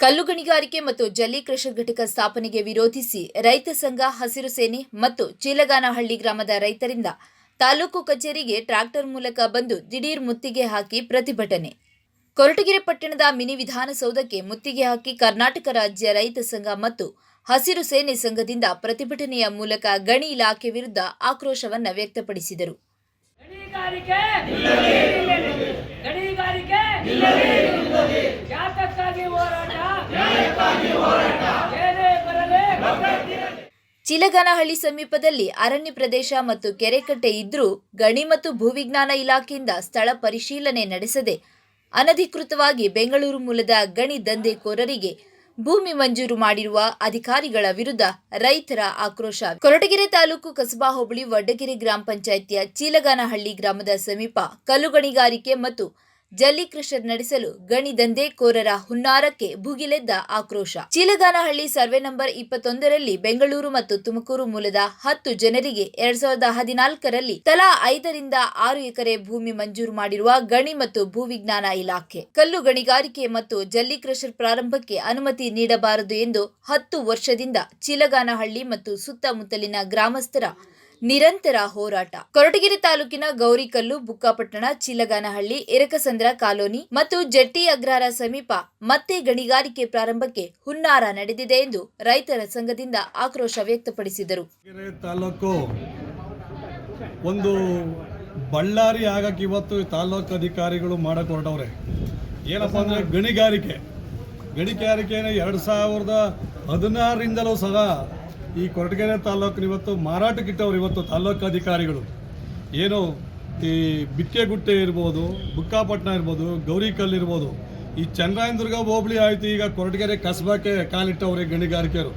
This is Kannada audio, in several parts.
ಕಲ್ಲು ಗಣಿಗಾರಿಕೆ ಮತ್ತು ಜಲ್ಲಿ ಕ್ರಷರ್ ಘಟಕ ಸ್ಥಾಪನೆಗೆ ವಿರೋಧಿಸಿ ರೈತ ಸಂಘ, ಹಸಿರು ಸೇನೆ ಮತ್ತು ಚೀಲಗಾನಹಳ್ಳಿ ಗ್ರಾಮದ ರೈತರಿಂದ ತಾಲೂಕು ಕಚೇರಿಗೆ ಟ್ರ್ಯಾಕ್ಟರ್ ಮೂಲಕ ಬಂದು ದಿಢೀರ್ ಮುತ್ತಿಗೆ ಹಾಕಿ ಪ್ರತಿಭಟನೆ. ಕೊರಟಗೆರೆ ಪಟ್ಟಣದ ಮಿನಿ ವಿಧಾನಸೌಧಕ್ಕೆ ಮುತ್ತಿಗೆ ಹಾಕಿ ಕರ್ನಾಟಕ ರಾಜ್ಯ ರೈತ ಸಂಘ ಮತ್ತು ಹಸಿರು ಸೇನೆ ಸಂಘದಿಂದ ಪ್ರತಿಭಟನೆಯ ಮೂಲಕ ಗಣಿ ಇಲಾಖೆ ವಿರುದ್ಧ ಆಕ್ರೋಶವನ್ನು ವ್ಯಕ್ತಪಡಿಸಿದರು ಗಣಿಗಾರಿಕೆ ಗಣಿಗಾರಿಕೆ ಜಾತಕ್ಕಾಗಿ ಹೋರಾಟ ಏನೇ ಬರಲಿ ಚಿಲಗಾನಹಳ್ಳಿ ಸಮೀಪದಲ್ಲಿ ಅರಣ್ಯ ಪ್ರದೇಶ ಮತ್ತು ಕೆರೆಕಟ್ಟೆ ಇದ್ರೂ ಗಣಿ ಮತ್ತು ಭೂವಿಜ್ಞಾನ ಇಲಾಖೆಯಿಂದ ಸ್ಥಳ ಪರಿಶೀಲನೆ ನಡೆಸದೆ ಅನಧಿಕೃತವಾಗಿ ಬೆಂಗಳೂರು ಮೂಲದ ಗಣಿ ದಂಧೆಕೋರರಿಗೆ ಭೂಮಿ ಮಂಜೂರು ಮಾಡಿರುವ ಅಧಿಕಾರಿಗಳ ವಿರುದ್ಧ ರೈತರ ಆಕ್ರೋಶ. ಕೊರಟಗೆರೆ ತಾಲೂಕು ಕಸಬಾ ಹೋಬಳಿ, ವಡ್ಡಗೆರೆ ಗ್ರಾಮ ಪಂಚಾಯಿತಿಯ ಚೀಲಗಾನಹಳ್ಳಿ ಗ್ರಾಮದ ಸಮೀಪ ಕಲ್ಲುಗಣಿಗಾರಿಕೆ ಮತ್ತು ಜಲ್ಲಿ ಕ್ರಷರ್ ನಡೆಸಲು ಗಣಿ ದಂಧೆಕೋರರ ಹುನ್ನಾರಕ್ಕೆ ಭುಗಿಲೆದ್ದ ಆಕ್ರೋಶ. ಚೀಲಗಾನಹಳ್ಳಿ ಸರ್ವೆ ನಂಬರ್ ಇಪ್ಪತ್ತೊಂದರಲ್ಲಿ ಬೆಂಗಳೂರು ಮತ್ತು ತುಮಕೂರು ಮೂಲದ ಹತ್ತು ಜನರಿಗೆ ಎರಡ್ ಸಾವಿರದ ಹದಿನಾಲ್ಕರಲ್ಲಿ ತಲಾ ಐದರಿಂದ ಆರು ಎಕರೆ ಭೂಮಿ ಮಂಜೂರು ಮಾಡಿರುವ ಗಣಿ ಮತ್ತು ಭೂವಿಜ್ಞಾನ ಇಲಾಖೆ. ಕಲ್ಲು ಗಣಿಗಾರಿಕೆ ಮತ್ತು ಜಲ್ಲಿ ಕ್ರಷರ್ ಪ್ರಾರಂಭಕ್ಕೆ ಅನುಮತಿ ನೀಡಬಾರದು ಎಂದು ಹತ್ತು ವರ್ಷದಿಂದ ಚೀಲಗಾನಹಳ್ಳಿ ಮತ್ತು ಸುತ್ತಮುತ್ತಲಿನ ಗ್ರಾಮಸ್ಥರ ನಿರಂತರ ಹೋರಾಟ. ಕೊರಟಗೆರೆ ತಾಲೂಕಿನ ಗೌರಿಕಲ್ಲು, ಬುಕ್ಕಾಪಟ್ಟಣ, ಚೀಲಗಾನಹಳ್ಳಿ, ಎರಕಸಂದ್ರ ಕಾಲೋನಿ ಮತ್ತು ಜಟ್ಟಿ ಅಗ್ರಹಾರ ಸಮೀಪ ಮತ್ತೆ ಗಣಿಗಾರಿಕೆ ಪ್ರಾರಂಭಕ್ಕೆ ಹುನ್ನಾರ ನಡೆದಿದೆ ಎಂದು ರೈತರ ಸಂಘದಿಂದ ಆಕ್ರೋಶ ವ್ಯಕ್ತಪಡಿಸಿದರು. ತಾಲೂಕು ಒಂದು ಬಳ್ಳಾರಿ ಆಗಕ್ಕೆ ಇವತ್ತು ತಾಲೂಕು ಅಧಿಕಾರಿಗಳು ಮಾಡಕ್ಕೆ ಹೊರಟವ್ರೆ ಏನಪ್ಪ ಅಂದರೆ ಗಣಿಗಾರಿಕೆ. ಗಣಿಗಾರಿಕೆನ ಎರಡು ಸಾವಿರದ ಹದಿನಾರರಿಂದಲೂ ಸಹ ಈ ಕೊರಟಗೆರೆ ತಾಲೂಕಿನ ಇವತ್ತು ಮಾರಾಟಕ್ಕಿಟ್ಟವ್ರು ಇವತ್ತು ತಾಲೂಕು ಅಧಿಕಾರಿಗಳು. ಏನು ಈ ಬಿಕ್ಕೆಗುಟ್ಟೆ ಇರ್ಬೋದು, ಬುಕ್ಕಾಪಟ್ಟಣ ಇರ್ಬೋದು ಗೌರಿಕಲ್ ಇರ್ಬೋದು, ಈ ಚಂದ್ರಾಯನದುರ್ಗ ಹೋಬಳಿ ಆಯಿತು, ಈಗ ಕೊರಟಗೆರೆ ಕಸಬಾಕ್ಕೆ ಕಾಲಿಟ್ಟವ್ರೆ ಗಣಿಗಾರಿಕೆಯರು.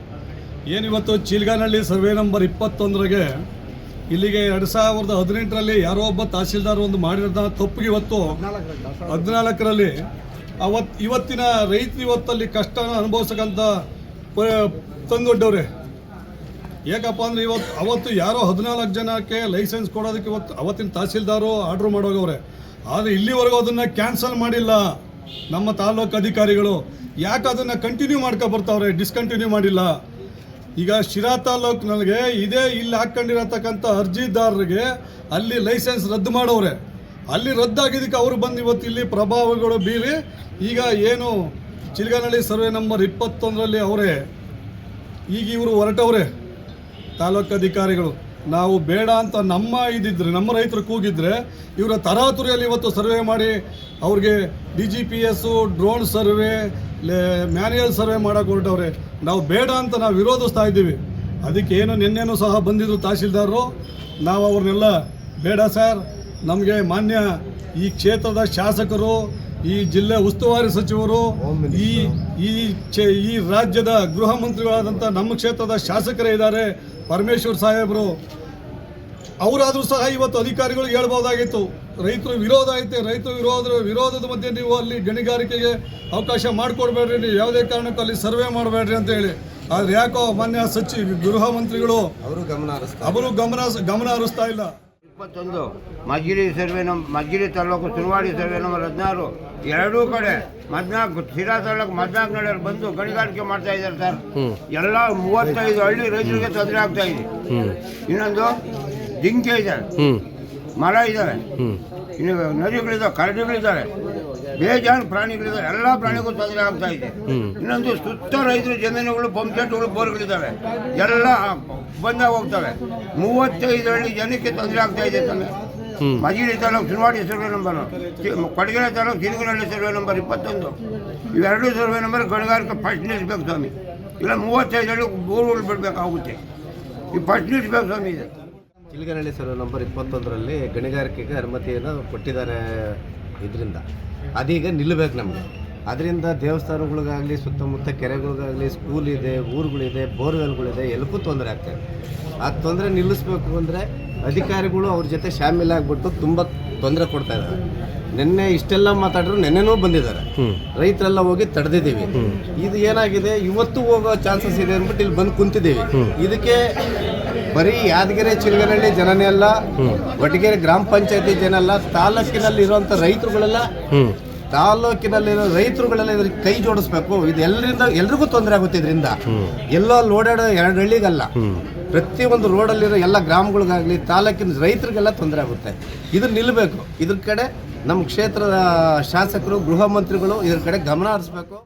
ಏನಿವತ್ತು ಚೀಲ್ಗಾನಹಳ್ಳಿ ಸರ್ವೆ ನಂಬರ್ ಇಪ್ಪತ್ತೊಂದರಿಗೆ ಇಲ್ಲಿಗೆ ಎರಡು ಸಾವಿರದ ಹದಿನೆಂಟರಲ್ಲಿ ಯಾರೋ ಒಬ್ಬ ತಹಸೀಲ್ದಾರ್ ಒಂದು ಮಾಡಿರೋದ ತಪ್ಪಿಗೆ ಇವತ್ತು ಹದಿನಾಲ್ಕರಲ್ಲಿ ಅವತ್ತು ಇವತ್ತಿನ ರೈತರು ಇವತ್ತಲ್ಲಿ ಕಷ್ಟನ ಅನುಭವಿಸಕ್ಕಂಥ ತಂದೊಡ್ಡವ್ರೆ ಯಾಕಪ್ಪ ಅಂದ್ರೆ ಇವತ್ತು, ಅವತ್ತು ಯಾರೋ ಹದಿನಾಲ್ಕು ಜನಕ್ಕೆ ಲೈಸೆನ್ಸ್ ಕೊಡೋದಕ್ಕೆ ಇವತ್ತು ಅವತ್ತಿನ ತಹಸೀಲ್ದಾರು ಆರ್ಡ್ರ್ ಮಾಡೋಗವ್ರೆ ಆದರೆ ಇಲ್ಲಿವರೆಗೂ ಅದನ್ನು ಕ್ಯಾನ್ಸಲ್ ಮಾಡಿಲ್ಲ ನಮ್ಮ ತಾಲೂಕು ಅಧಿಕಾರಿಗಳು. ಯಾಕೆ ಅದನ್ನು ಕಂಟಿನ್ಯೂ ಮಾಡ್ಕೊ ಬರ್ತಾವ್ರೆ ಡಿಸ್ಕಂಟಿನ್ಯೂ ಮಾಡಿಲ್ಲ? ಈಗ ಶಿರಾ ತಾಲೂಕಿನಲ್ಲಿಗೆ ಇದೇ ಇಲ್ಲಿ ಹಾಕ್ಕೊಂಡಿರತಕ್ಕಂಥ ಅರ್ಜಿದಾರರಿಗೆ ಅಲ್ಲಿ ಲೈಸೆನ್ಸ್ ರದ್ದು ಮಾಡವ್ರೆ. ಅಲ್ಲಿ ರದ್ದಾಗಿದ್ದಕ್ಕೆ ಅವರು ಬಂದು ಇವತ್ತು ಇಲ್ಲಿ ಪ್ರಭಾವಗಳು ಬೀರಿ, ಈಗ ಏನು ಚಿಲ್ಗನಹಳ್ಳಿ ಸರ್ವೆ ನಂಬರ್ ಇಪ್ಪತ್ತೊಂದರಲ್ಲಿ ಅವರೇ. ಈಗ ಇವರು ಹೊರಟವ್ರೆ. ತಾಲೂಕು ಅಧಿಕಾರಿಗಳು, ನಾವು ಬೇಡ ಅಂತ ನಮ್ಮ ಇದಿದ್ರೆ, ನಮ್ಮ ರೈತರು ಕೂಗಿದ್ರೆ, ಇವರ ತರಾತುರಿಯಲ್ಲಿ ಇವತ್ತು ಸರ್ವೆ ಮಾಡಿ, ಅವ್ರಿಗೆ D G P S drone survey manual survey ಮಾಡೋಕೆ ಹೊರಟವ್ರೆ. ನಾವು ಬೇಡ ಅಂತ ನಾವು ವಿರೋಧಿಸ್ತಾ ಇದ್ದೀವಿ. ಅದಕ್ಕೆ ಏನು ನಿನ್ನೆನೂ ಸಹ ಬಂದಿದ್ರು ತಹಸೀಲ್ದಾರರು ನಾವು ಅವ್ರನ್ನೆಲ್ಲ ಬೇಡ ಸರ್. ನಮಗೆ ಮಾನ್ಯ ಈ ಕ್ಷೇತ್ರದ ಶಾಸಕರು ಈ ಜಿಲ್ಲೆ ಉಸ್ತುವಾರಿ ಸಚಿವರು ಈ ಈ ಈ ರಾಜ್ಯದ ಗೃಹ ಮಂತ್ರಿಗಳಾದಂಥ ನಮ್ಮ ಕ್ಷೇತ್ರದ ಶಾಸಕರೇ ಇದ್ದಾರೆ ಪರಮೇಶ್ವರ್ ಸಾಹೇಬರು. ಅವರಾದರೂ ಸಹ ಇವತ್ತು ಅಧಿಕಾರಿಗಳು ಹೇಳ್ಬೋದಾಗಿತ್ತು. ರೈತರು ವಿರೋಧ ಐತೆ ರೈತರು ವಿರೋಧ ವಿರೋಧದ ಮಧ್ಯೆ ನೀವು ಅಲ್ಲಿ ಗಣಿಗಾರಿಕೆಗೆ ಅವಕಾಶ ಮಾಡಿಕೊಡ್ಬೇಡ್ರಿ ನೀವು ಯಾವುದೇ ಕಾರಣಕ್ಕೂ ಅಲ್ಲಿ ಸರ್ವೆ ಮಾಡಬೇಡ್ರಿ ಅಂತ ಹೇಳಿ. ಆದ್ರೆ ಯಾಕೋ ಮಾನ್ಯ ಸಚಿವ ಗೃಹ ಮಂತ್ರಿಗಳು ಅವರು ಗಮನ ಅವರು ಗಮನ ಗಮನ ಹರಿಸ್ತಾ ಇಲ್ಲ. ಇಪ್ಪತ್ತೊಂದು ಮಜ್ಜಿರಿ ಸರ್ವೆ ನಂ ಮಜ್ಜಿರಿ ತಾಲೂಕು ಸುರವಾಡಿ ಸರ್ವೆ ನಂಬರ್ ಹದಿನಾರು. ಎರಡೂ ಕಡೆ ಮದ್ನಾಲ್ಕು ಸಿರಾ ತಾಲೂಕು ಮದ್ನಾಲ್ಕು ನಡೆಯಲ್ಲಿ ಬಂದು ಗಣಿಗಾರಿಕೆ ಮಾಡ್ತಾ ಇದ್ದಾರೆ ಸರ್. ಎಲ್ಲ ಮೂವತ್ತೈದು ಹಳ್ಳಿ ರೈತರಿಗೆ ತೊಂದರೆ ಆಗ್ತಾ ಇದೆ. ಇನ್ನೊಂದು ಜಿಂಕೆ ಇದ್ದಾವೆ ಮರ ಇದ್ದಾವೆ ಇನ್ನು ನದಿಗಳಿದ್ದಾವೆ ಕರಡಿಗಳಿದ್ದಾವೆ ಬೇಜಾನ್ ಪ್ರಾಣಿಗಳಿದೆ ಎಲ್ಲ ಪ್ರಾಣಿಗೂ ತೊಂದರೆ ಆಗ್ತಾ ಇದೆ. ಇನ್ನೊಂದು ಸುತ್ತ ರೈತರು ಜಮೀನುಗಳು ಪಂಪ್ ಸೆಟ್ಗಳು ಬೋರ್ಗಳಿದ್ದಾವೆ. ಎಲ್ಲ ಬಂದ ಹೋಗ್ತವೆ. ಮೂವತ್ತೈದು ಹಳ್ಳಿ ಜನಕ್ಕೆ ತೊಂದರೆ ಆಗ್ತಾ ಇದೆ ತಾನೆ. ಮಜಿಲಿ ತಾಲೂಕು ಸುನವಾಡಿ ಸರ್ವೆ ನಂಬರ್ ಕೊಡಗಿನ ತಾಲೂಕು ಚಿಲುಗನಹಳ್ಳಿ ಸರ್ವೆ ನಂಬರ್ ಇಪ್ಪತ್ತೊಂದು. ಇವೆರಡು ಸರ್ವೆ ನಂಬರ್ ಗಣಿಗಾರಿಕೆ ಫಸ್ಟ್ ನಿಲ್ಲಿಸ್ಬೇಕು ಸ್ವಾಮಿ. ಇಲ್ಲ ಮೂವತ್ತೈದು ಹಳ್ಳಿ ಬೋರ್ಗಳು ಬಿಡಬೇಕಾಗುತ್ತೆ ಈ ಫಸ್ಟ್ ನಿಲ್ಲಿಸ್ಬೇಕು ಸ್ವಾಮಿ ಇದೆ. ಚಿಲುಗನಹಳ್ಳಿ ಸರ್ವೆ ನಂಬರ್ ಇಪ್ಪತ್ತೊಂದರಲ್ಲಿ ಗಣಿಗಾರಿಕೆಗೆ ಅನುಮತಿಯನ್ನು ಕೊಟ್ಟಿದ್ದಾರೆ ಇದರಿಂದ. ಅದೀಗ ನಿಲ್ಲಬೇಕು ನಮಗೆ. ಅದರಿಂದ ದೇವಸ್ಥಾನಗಳಿಗಾಗಲಿ ಸುತ್ತಮುತ್ತ ಕೆರೆಗಳಿಗಾಗಲಿ ಸ್ಕೂಲ್ ಇದೆ ಊರುಗಳಿದೆ ಬೋರ್ವೆಲ್ಗಳಿದೆ ಎಲ್ಲಕ್ಕೂ ತೊಂದರೆ ಆಗ್ತದೆ ಆ ತೊಂದರೆ ನಿಲ್ಲಿಸ್ಬೇಕು ಅಂದರೆ ಅಧಿಕಾರಿಗಳು ಅವ್ರ ಜೊತೆ ಶಾಮೀಲಾಗ್ಬಿಟ್ಟು ತುಂಬ ತೊಂದರೆ ಕೊಡ್ತಾ ಇದ್ದಾರೆ. ನಿನ್ನೆ ಇಷ್ಟೆಲ್ಲ ಮಾತಾಡಿದ್ರು ನೆನ್ನೆನೂ ಬಂದಿದ್ದಾರೆ. ರೈತರೆಲ್ಲ ಹೋಗಿ ತಡೆದಿದ್ದೀವಿ. ಇದು ಏನಾಗಿದೆ? ಇವತ್ತು ಹೋಗೋ ಚಾನ್ಸಸ್ ಇದೆ ಅಂದ್ಬಿಟ್ಟು ಇಲ್ಲಿ ಬಂದು ಕುಂತಿದ್ದೀವಿ. ಇದಕ್ಕೆ ಬರೀ ಯಾದಗಿರಿ ಚಿಲ್ಗನಹಳ್ಳಿ ಜನನೇ ಅಲ್ಲ ಒಟ್ಟಿಗೆರೆ ಗ್ರಾಮ ಪಂಚಾಯತಿ ಜನ ಅಲ್ಲ ತಾಲೂಕಿನಲ್ಲಿ ಇರುವಂತ ರೈತರುಗಳೆಲ್ಲ ತಾಲೂಕಿನಲ್ಲಿರೋ ರೈತರುಗಳೆಲ್ಲ ಇದ್ರಿಗೆ ಕೈ ಜೋಡಿಸ್ಬೇಕು. ಇದು ಎಲ್ಲರಿಂದ ಎಲ್ರಿಗೂ ತೊಂದರೆ ಆಗುತ್ತೆ ಇದರಿಂದ. ಎಲ್ಲೋ ಓಡಾಡೋ ಎರಡು ಹಳ್ಳಿಗಲ್ಲ. ಪ್ರತಿಯೊಂದು ರೋಡಲ್ಲಿರೋ ಎಲ್ಲ ಗ್ರಾಮಗಳಿಗಾಗಲಿ ತಾಲೂಕಿನ ರೈತರಿಗೆಲ್ಲ ತೊಂದರೆ ಆಗುತ್ತೆ. ಇದು ನಿಲ್ಲಬೇಕು ಇದ್ರ ಕಡೆ ನಮ್ಮ ಕ್ಷೇತ್ರದ ಶಾಸಕರು ಗೃಹ ಮಂತ್ರಿಗಳು ಇದ್ರ ಕಡೆ ಗಮನ ಹರಿಸ್ಬೇಕು.